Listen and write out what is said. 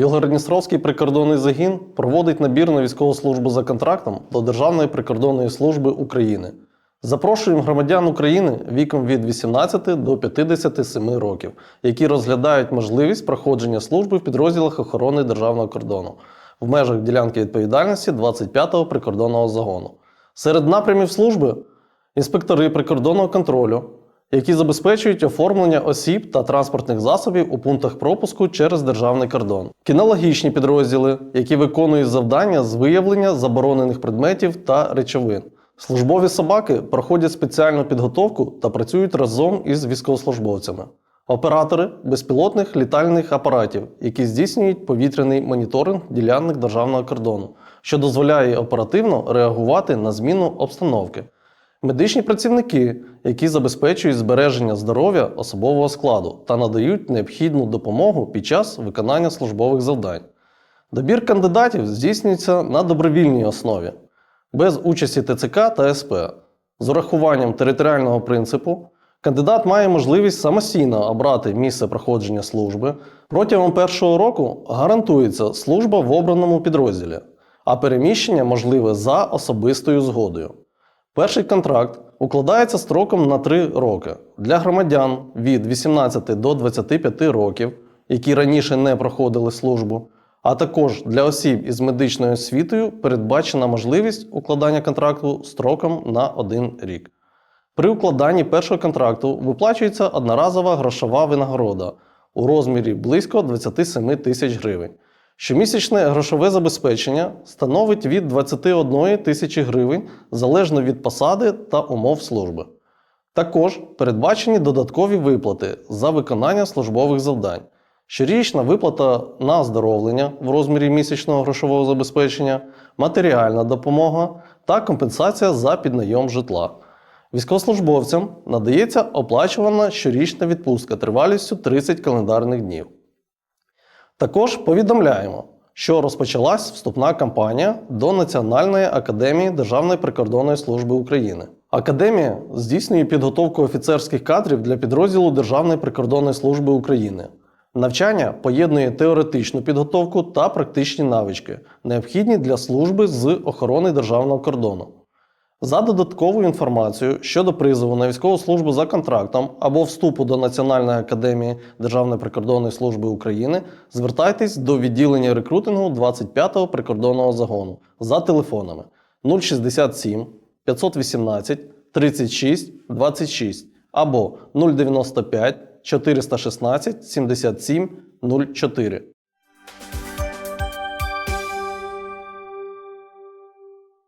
Білгородністровський прикордонний загін проводить набір на військову службу за контрактом до Державної прикордонної служби України. Запрошуємо громадян України віком від 18 до 57 років, які розглядають можливість проходження служби в підрозділах охорони державного кордону в межах ділянки відповідальності 25-го прикордонного загону. Серед напрямів служби інспектори прикордонного контролю, які забезпечують оформлення осіб та транспортних засобів у пунктах пропуску через державний кордон, кінологічні підрозділи, які виконують завдання з виявлення заборонених предметів та речовин. Службові собаки проходять спеціальну підготовку та працюють разом із військовослужбовцями. Оператори безпілотних літальних апаратів, які здійснюють повітряний моніторинг ділянок державного кордону, що дозволяє оперативно реагувати на зміну обстановки. Медичні працівники, які забезпечують збереження здоров'я особового складу та надають необхідну допомогу під час виконання службових завдань. Добір кандидатів здійснюється на добровільній основі, без участі ТЦК та СП. З урахуванням територіального принципу, кандидат має можливість самостійно обрати місце проходження служби. Протягом першого року гарантується служба в обраному підрозділі, а переміщення можливе за особистою згодою. Перший контракт укладається строком на 3 роки для громадян від 18 до 25 років, які раніше не проходили службу, а також для осіб із медичною освітою передбачена можливість укладання контракту строком на 1 рік. При укладанні першого контракту виплачується одноразова грошова винагорода у розмірі близько 27 тисяч гривень. Щомісячне грошове забезпечення становить від 21 тисячі гривень залежно від посади та умов служби. Також передбачені додаткові виплати за виконання службових завдань. Щорічна виплата на оздоровлення в розмірі місячного грошового забезпечення, матеріальна допомога та компенсація за піднайом житла. Військовослужбовцям надається оплачувана щорічна відпустка тривалістю 30 календарних днів. Також повідомляємо, що розпочалась вступна кампанія до Національної академії Державної прикордонної служби України. Академія здійснює підготовку офіцерських кадрів для підрозділу Державної прикордонної служби України. Навчання поєднує теоретичну підготовку та практичні навички, необхідні для служби з охорони державного кордону. За додатковою інформацією щодо призову на військову службу за контрактом або вступу до Національної академії Державної прикордонної служби України звертайтесь до відділення рекрутингу 25-го прикордонного загону за телефонами 067 518 36 26 або 095 416 77 04.